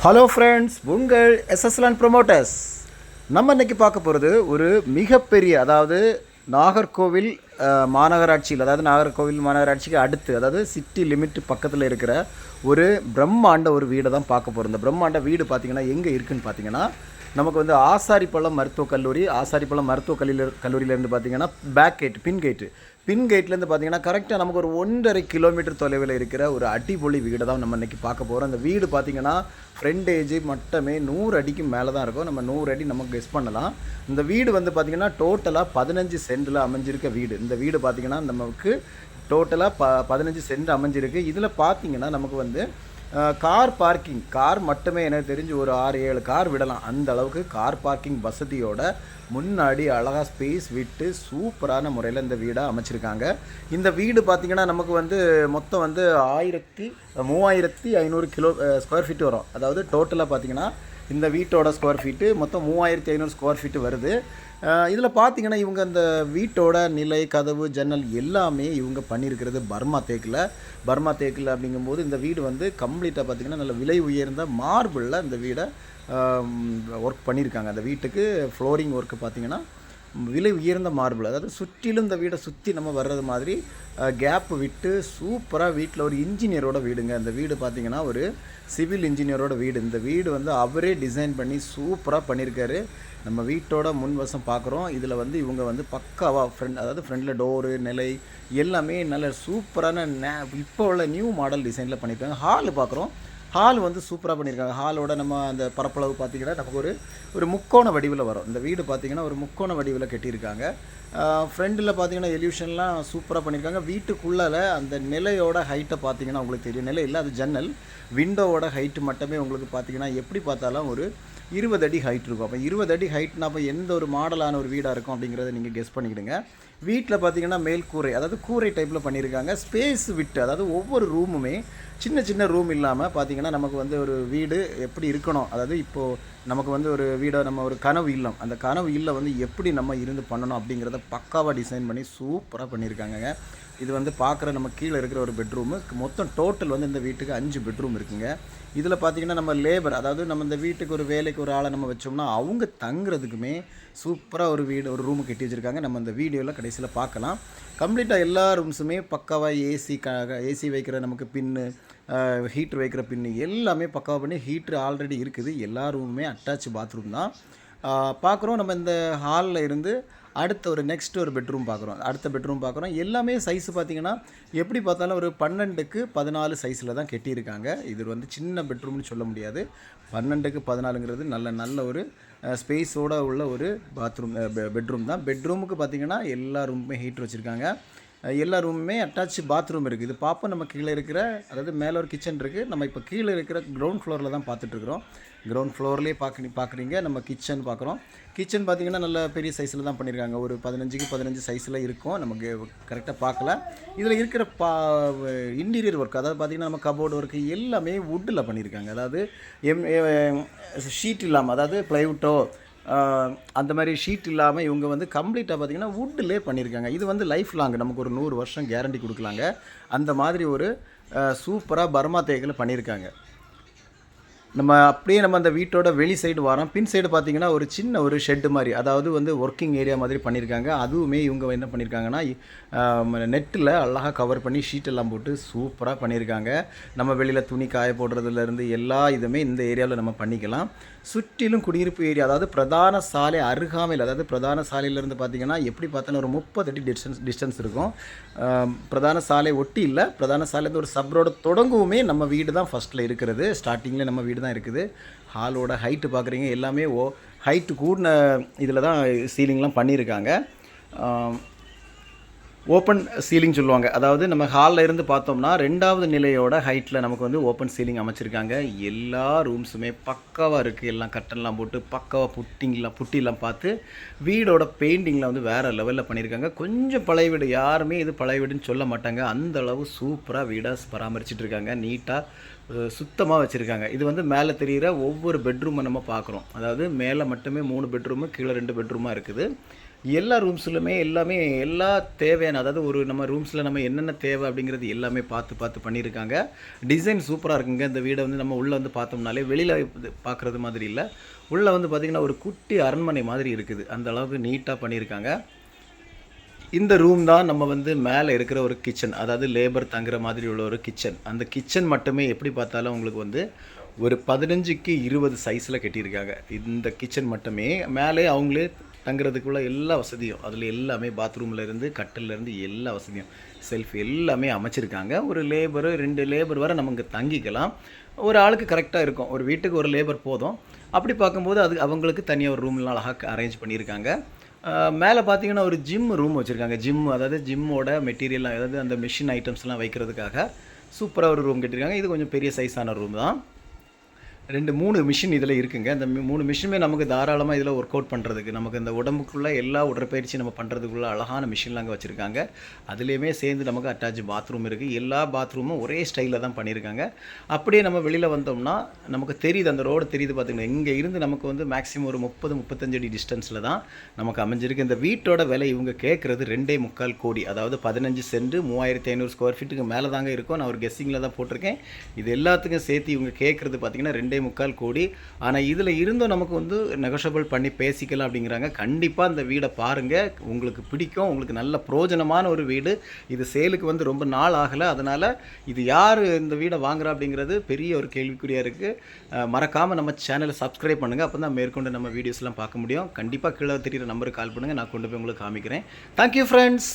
Hello friends உங்கள் எஸ்எஸ்எல்என் promoters நம்ம இன்னைக்கு பார்க்க போகிறது ஒரு மிகப்பெரிய அதாவது நாகர்கோவில் மாநகராட்சியில் அதாவது நாகர்கோவில் மாநகராட்சிக்கு அடுத்து அதாவது சிட்டி லிமிட் பக்கத்தில் இருக்கிற ஒரு பிரம்மாண்ட ஒரு வீடை தான் பார்க்க போகிறோம் இந்த பிரம்மாண்ட வீடு பார்த்திங்கன்னா எங்கே இருக்குதுன்னு பார்த்தீங்கன்னா நமக்கு வந்து ஆசாரிப்பள்ளம் மருத்துவக் கல்லூரி ஆசாரிப்பள்ளம் மருத்துவக் கல்லூரி கல்லூரியிலேருந்து பார்த்தீங்கன்னா பேக் கேட் பின் கேட்டு பின் கேட்லேருந்து பார்த்தீங்கன்னா கரெக்டாக நமக்கு ஒரு ஒன்றரை கிலோமீட்டர் தொலைவில் இருக்கிற ஒரு அடிப்பொலி வீடை தான் நம்ம இன்றைக்கி பார்க்க போகிறோம் அந்த வீடு பார்த்தீங்கன்னா ஏஜ் மட்டுமே நூறு அடிக்கு மேலே தான் இருக்கும். நம்ம நூறு அடி நமக்கு கெஸ் பண்ணலாம். இந்த வீடு வந்து பார்த்தீங்கன்னா டோட்டலாக பதினஞ்சு சென்டில் அமைஞ்சிருக்க வீடு. இந்த வீடு பார்த்தீங்கன்னா நமக்கு டோட்டலாக ப பதினஞ்சு சென்ட் அமைஞ்சிருக்கு. இதில் பார்த்தீங்கன்னா நமக்கு வந்து கார் பார்க்கிங் கார் மட்டுமே எனக்கு தெரிஞ்சு ஒரு ஆறு ஏழு கார் விடலாம். அந்த அளவுக்கு கார் பார்க்கிங் வசதியோட முன்னாடி அழகாக ஸ்பேஸ் விட்டு சூப்பரான முறையில் இந்த வீடை அமைச்சிருக்காங்க. இந்த வீடு பார்த்திங்கன்னா நமக்கு வந்து மொத்தம் வந்து ஆயிரத்தி மூவாயிரத்தி ஐநூறு கிலோ ஸ்கொயர் ஃபீட் வரும். அதாவது டோட்டலாக பார்த்திங்கன்னா இந்த வீட்டோட ஸ்கொயர் ஃபீட்டு மொத்தம் மூவாயிரத்தி ஐநூறு ஸ்கொயர் ஃபீட்டு வருது. இதில் பார்த்தீங்கன்னா இவங்க அந்த வீட்டோட நிலை கதவு ஜன்னல் எல்லாமே இவங்க பண்ணியிருக்கிறது பர்மா தேக்கில். பர்மா தேக்கில் அப்படிங்கும்போது இந்த வீடு வந்து கம்ப்ளீட்டாக பார்த்திங்கன்னா நல்ல விலை உயர்ந்த மார்பிளில் இந்த வீடை ஒர்க் பண்ணியிருக்காங்க அந்த வீட்டுக்கு ஃப்ளோரிங் ஒர்க்கு பார்த்தீங்கன்னா விலை உயர்ந்த மார்பிள் அதாவது சுற்றிலும் இந்த வீடை சுற்றி நம்ம வர்றது மாதிரி கேப் விட்டு சூப்பராக வீட்டில் ஒரு இன்ஜினியரோட வீடுங்க. இந்த வீடு பார்த்தீங்கன்னா ஒரு சிவில் இன்ஜினியரோட வீடு. இந்த வீடு வந்து அவரே டிசைன் பண்ணி சூப்பராக பண்ணியிருக்காரு நம்ம வீட்டோட முன்வசம் பார்க்குறோம் இதில் வந்து இவங்க வந்து பக்காவாக ஃப்ரெண்ட் அதாவது ஃப்ரெண்டில் டோரு நிலை எல்லாமே நல்ல சூப்பரான நே இப்போ உள்ள நியூ மாடல் டிசைனில் பண்ணியிருக்காங்க ஹால் பார்க்குறோம் ஹால் வந்து சூப்பராக பண்ணியிருக்காங்க ஹாலோட நம்ம அந்த பரப்பளவு பார்த்தீங்கன்னா நமக்கு ஒரு ஒரு முக்கோண வடிவில் வரும். இந்த வீடு பார்த்தீங்கன்னா ஒரு முக்கோண வடிவில் கட்டியிருக்காங்க. ஃப்ரெண்டில் பார்த்தீங்கன்னா எலியூஷன்லாம் சூப்பராக பண்ணியிருக்காங்க வீட்டுக்குள்ளால் அந்த நிலையோட ஹைட்டை பார்த்தீங்கன்னா உங்களுக்கு தெரியும். நிலை இல்லை அது ஜன்னல் விண்டோவோட ஹைட்டு மட்டுமே உங்களுக்கு பார்த்தீங்கன்னா எப்படி பார்த்தாலும் ஒரு இருபது அடி ஹைட் இருக்கும். அப்போ இருபது அடி ஹைட்னா அப்போ எந்த ஒரு மாடலான ஒரு வீடாக இருக்கும் அப்படிங்கிறத நீங்கள் கெஸ் பண்ணிக்கிடுங்க. வீட்டில் பார்த்தீங்கன்னா மேல் கூரை அதாவது கூரை டைப்பில் பண்ணியிருக்காங்க ஸ்பேஸ் விட்டு அதாவது ஒவ்வொரு ரூமுமே சின்ன சின்ன ரூம் இல்லாமல் பார்த்தீங்கன்னா நமக்கு வந்து ஒரு வீடு எப்படி இருக்கணும். அதாவது இப்போது நமக்கு வந்து ஒரு வீடை நம்ம ஒரு கனவு இல்லம். அந்த கனவு இல்லம் வந்து எப்படி நம்ம இருந்து பண்ணணும் அப்படிங்கிறத பக்காவாக டிசைன் பண்ணி சூப்பராக பண்ணியிருக்காங்கங்க. இது வந்து பார்க்குற நம்ம கீழே இருக்கிற ஒரு பெட்ரூமு மொத்தம் டோட்டல் வந்து இந்த வீட்டுக்கு அஞ்சு பெட்ரூம் இருக்குங்க. இதில் பார்த்தீங்கன்னா நம்ம லேபர் அதாவது நம்ம இந்த வீட்டுக்கு ஒரு வேலைக்கு ஒரு ஆளை நம்ம வச்சோம்னா அவங்க தங்குறதுக்குமே சூப்பராக ஒரு வீடு ஒரு ரூமு கட்டி வச்சுருக்காங்க. நம்ம இந்த வீடியோவில் கடைசியில் பார்க்கலாம். கம்ப்ளீட்டாக எல்லா ரூம்ஸுமே பக்காவாக ஏசி க ஏசி வைக்கிற நமக்கு பின்னு ஹீட்ரு வைக்கிற பின்னு எல்லாமே பக்காவாக பண்ணி ஹீட்ரு ஆல்ரெடி இருக்குது. எல்லா ரூமுமே அட்டாச் பாத்ரூம் தான். பார்க்குறோம் நம்ம இந்த ஹாலில் இருந்து அடுத்த ஒரு நெக்ஸ்ட் ஒரு பெட்ரூம் பார்க்குறோம். அடுத்த பெட்ரூம் பார்க்குறோம். எல்லாமே சைஸ் பார்த்தீங்கன்னா எப்படி பார்த்தாலும் ஒரு பன்னெண்டுக்கு பதினாலு சைஸில் தான் கட்டியிருக்காங்க. இது வந்து சின்ன பெட்ரூம்னு சொல்ல முடியாது. பன்னெண்டுக்கு பதினாலுங்கிறது நல்ல நல்ல ஒரு ஸ்பேஸோட உள்ள ஒரு பாத்ரூம் பெட்ரூம் தான். பெட்ரூமுக்கு பார்த்தீங்கன்னா எல்லா ரூமுமே ஹீட்டர் வச்சுருக்காங்க. எல்லா ரூமுமே அட்டாச் பாத்ரூம் இருக்குது இது பார்ப்போம் நம்ம கீழே இருக்கிற அதாவது மேலே ஒரு கிச்சன் இருக்குது நம்ம இப்போ கீழே இருக்கிற கிரவுண்ட் ஃப்ளோரில் தான் பார்த்துட்ருக்குறோம் கிரவுண்ட் ஃப்ளோர்லேயே பார்க்க பார்க்குறீங்க நம்ம கிச்சன் பார்க்குறோம் கிச்சன் பார்த்தீங்கன்னா நல்ல பெரிய சைஸில் தான் பண்ணியிருக்காங்க ஒரு பதினஞ்சுக்கு பதினஞ்சு சைஸில் இருக்கும். நமக்கு கரெக்டாக பார்க்கல இதில் இருக்கிற பா இன்டீரியர் ஒர்க் அதாவது பார்த்திங்கன்னா நம்ம கபோர்டு ஒர்க்கு எல்லாமே வுட்டில் பண்ணியிருக்காங்க அதாவது எம் ஷீட் இல்லாமல் அதாவது ப்ளைவுட்டோ அந்த மாதிரி ஷீட் இல்லாமல் இவங்க வந்து கம்ப்ளீட்டாக பார்த்தீங்கன்னா வுட்டிலே பண்ணியிருக்காங்க இது வந்து லைஃப் லாங் நமக்கு ஒரு நூறு வருஷம் கேரண்டி கொடுக்கலாங்க. அந்த மாதிரி ஒரு சூப்பராக பர்மா தேக்கில் பண்ணியிருக்காங்க நம்ம அப்படியே நம்ம அந்த வீட்டோட வெளி சைடு வரோம் பின் சைடு பார்த்தீங்கன்னா ஒரு சின்ன ஒரு ஷெட்டு மாதிரி அதாவது வந்து ஒர்க்கிங் ஏரியா மாதிரி பண்ணியிருக்காங்க அதுவுமே இவங்க என்ன பண்ணியிருக்காங்கன்னா நெட்டில் அழகாக கவர் பண்ணி ஷீட் எல்லாம் போட்டு சூப்பராக பண்ணியிருக்காங்க நம்ம வெளியில் துணி காய போடுறதுலேருந்து எல்லா இதுவுமே இந்த ஏரியாவில் நம்ம பண்ணிக்கலாம். சுற்றிலும் குடியிருப்பு ஏரியா அதாவது பிரதான சாலை அருகாமையில் அதாவது பிரதான சாலையிலேருந்து பார்த்தீங்கன்னா எப்படி பார்த்தாலும் ஒரு முப்பது அடி டிஸ்டன்ஸ் டிஸ்டன்ஸ் இருக்கும். பிரதான சாலை ஒட்டி இல்லை பிரதான சாலையிலேருந்து ஒரு சப்ரோட தொடங்கவுமே தொடங்குமே நம்ம வீடு தான் ஃபஸ்ட்டில் இருக்கிறது. ஸ்டார்டிங்கில் நம்ம வீடு தான் இருக்குது. ஹாலோட ஹைட்டு பார்க்குறீங்க எல்லாமே ஓ ஹைட்டு கூடின இதில் தான் சீலிங்லாம் பண்ணியிருக்காங்க. ஓப்பன் சீலிங் சொல்லுவாங்க. அதாவது நம்ம ஹாலில் இருந்து பார்த்தோம்னா ரெண்டாவது நிலையோட ஹைட்டில் நமக்கு வந்து ஓப்பன் சீலிங் அமைச்சிருக்காங்க. எல்லா ரூம்ஸுமே பக்காவாக இருக்குது எல்லாம் கட்டன்லாம் போட்டு பக்காவாக புட்டிங்லாம் புட்டிலாம் பார்த்து வீடோட பெயிண்டிங்கெலாம் வந்து வேறு லெவலில் பண்ணியிருக்காங்க கொஞ்சம் பழைய வீடு யாருமே இது பழைய வீடுன்னு சொல்ல மாட்டாங்க. அந்த அளவு சூப்பராக வீடாக பராமரிச்சுட்டு இருக்காங்க. நீட்டாக சுத்தமாக வச்சுருக்காங்க. இது வந்து மேலே தெரிகிற ஒவ்வொரு பெட்ரூமை நம்ம பார்க்குறோம். அதாவது மேலே மட்டுமே மூணு பெட்ரூமு கீழே ரெண்டு பெட்ரூமாக இருக்குது. எல்லா ரூம்ஸ்லையுமே எல்லாமே எல்லா தேவையான அதாவது ஒரு நம்ம ரூம்ஸில் நம்ம என்னென்ன தேவை அப்படிங்கிறது எல்லாமே பார்த்து பார்த்து பண்ணியிருக்காங்க. டிசைன் சூப்பராக இருக்குங்க. இந்த வீடை வந்து நம்ம உள்ளே வந்து பார்த்தோம்னாலே வெளியில் பார்க்குறது மாதிரி இல்லை. உள்ளே வந்து பார்த்திங்கன்னா ஒரு குட்டி அரண்மனை மாதிரி இருக்குது. அந்த அளவுக்கு நீட்டாக பண்ணியிருக்காங்க. இந்த ரூம் தான் நம்ம வந்து மேலே இருக்கிற ஒரு கிச்சன் அதாவது லேபர் தங்குற மாதிரி உள்ள ஒரு கிச்சன் அந்த கிச்சன் மட்டுமே எப்படி பார்த்தாலும் உங்களுக்கு வந்து ஒரு பதினஞ்சுக்கு இருபது சைஸில் கட்டியிருக்காங்க. இந்த கிச்சன் மட்டுமே. மேலே அவங்களே தங்குறதுக்குள்ள எல்லா வசதியும் அதில் எல்லாமே பாத்ரூம்லேருந்து கட்டிலேருந்து எல்லா வசதியும். செல்ஃப் எல்லாமே அமைச்சிருக்காங்க. ஒரு லேபர் ரெண்டு லேபர் வரை நம்ம இங்கே தங்கிக்கலாம். ஒரு ஆளுக்கு கரெக்டாக இருக்கும். ஒரு வீட்டுக்கு ஒரு லேபர் போதும். அப்படி பார்க்கும்போது அது அவங்களுக்கு தனியாக ஒரு ரூம்லாம் அழகாக அரேஞ்ச் பண்ணியிருக்காங்க. மேலே பார்த்தீங்கன்னா ஒரு ஜிம் ரூம் வச்சுருக்காங்க. ஜிம் அதாவது ஜிம்மோட மெட்டீரியல்லாம் அதாவது அந்த மிஷின் ஐட்டம்ஸ்லாம் வைக்கிறதுக்காக சூப்பராக ஒரு ரூம் கட்டியிருக்காங்க. இது கொஞ்சம் பெரிய சைஸான ரூம் தான். ரெண்டு மூணு மிஷின் இதில் இருக்குங்க. அந்த மூணு மிஷினுமே நமக்கு தாராளமாக இதில் ஒர்க் அவுட் பண்ணுறதுக்கு நமக்கு இந்த உடம்புக்குள்ளே எல்லா உடற்பயிற்சி நம்ம பண்ணுறதுக்குள்ள அழகான மிஷின்லாம் அங்கே வச்சுருக்காங்க. அதுலேயுமே சேர்ந்து நமக்கு அட்டாச் பாத்ரூம் இருக்குது எல்லா பாத்ரூமும் ஒரே ஸ்டைலில் தான் பண்ணியிருக்காங்க அப்படியே நம்ம வெளியில் வந்தோம்னா நமக்கு தெரியுது அந்த ரோடு தெரியுது பார்த்திங்கன்னா இங்கே இருந்து நமக்கு வந்து மேக்ஸிமம் ஒரு முப்பது முப்பத்தஞ்சு அடி டிஸ்டன்ஸில் தான் நமக்கு அமைஞ்சிருக்கு. இந்த வீட்டோட விலை இவங்க கேட்குறது ரெண்டே முக்கால் கோடி. அதாவது பதினஞ்சு சென்ட் மூவாயிரத்தி ஐநூறு ஸ்கொயர் ஃபீட்டுக்கு மேலே தாங்க இருக்கும். நான் ஒரு கெஸ்ஸிங்கில் தான் போட்டிருக்கேன். இது எல்லாத்துக்கும் சேர்த்து இவங்க கேட்குறது பார்த்தீங்கன்னா ரெண்டே முக்கால் கோடி. ஆனால் இதில் இருந்தும் நமக்கு வந்து நெகோஷியபிள் பண்ணி பேசிக்கலாம் அப்படிங்கிறாங்க. கண்டிப்பாக இந்த வீடை பாருங்கள் உங்களுக்கு பிடிக்கும். உங்களுக்கு நல்ல பிரோஜனமான ஒரு வீடு. இது சேலுக்கு வந்து ரொம்ப நாள் ஆகலை. அதனால் இது யார் இந்த வீடை வாங்குறா அப்படிங்கிறது பெரிய ஒரு கேள்விக்குறியாக இருக்குது மறக்காமல் நம்ம சேனலை சப்ஸ்கிரைப் பண்ணுங்கள் அப்போ தான் மேற்கொண்டு நம்ம வீடியோஸ்லாம் பார்க்க முடியும். கண்டிப்பாக கீழே தெரியுற நம்பருக்கு கால் பண்ணுங்கள் நான் கொண்டு போய் உங்களுக்கு காமிக்கிறேன். Thank you friends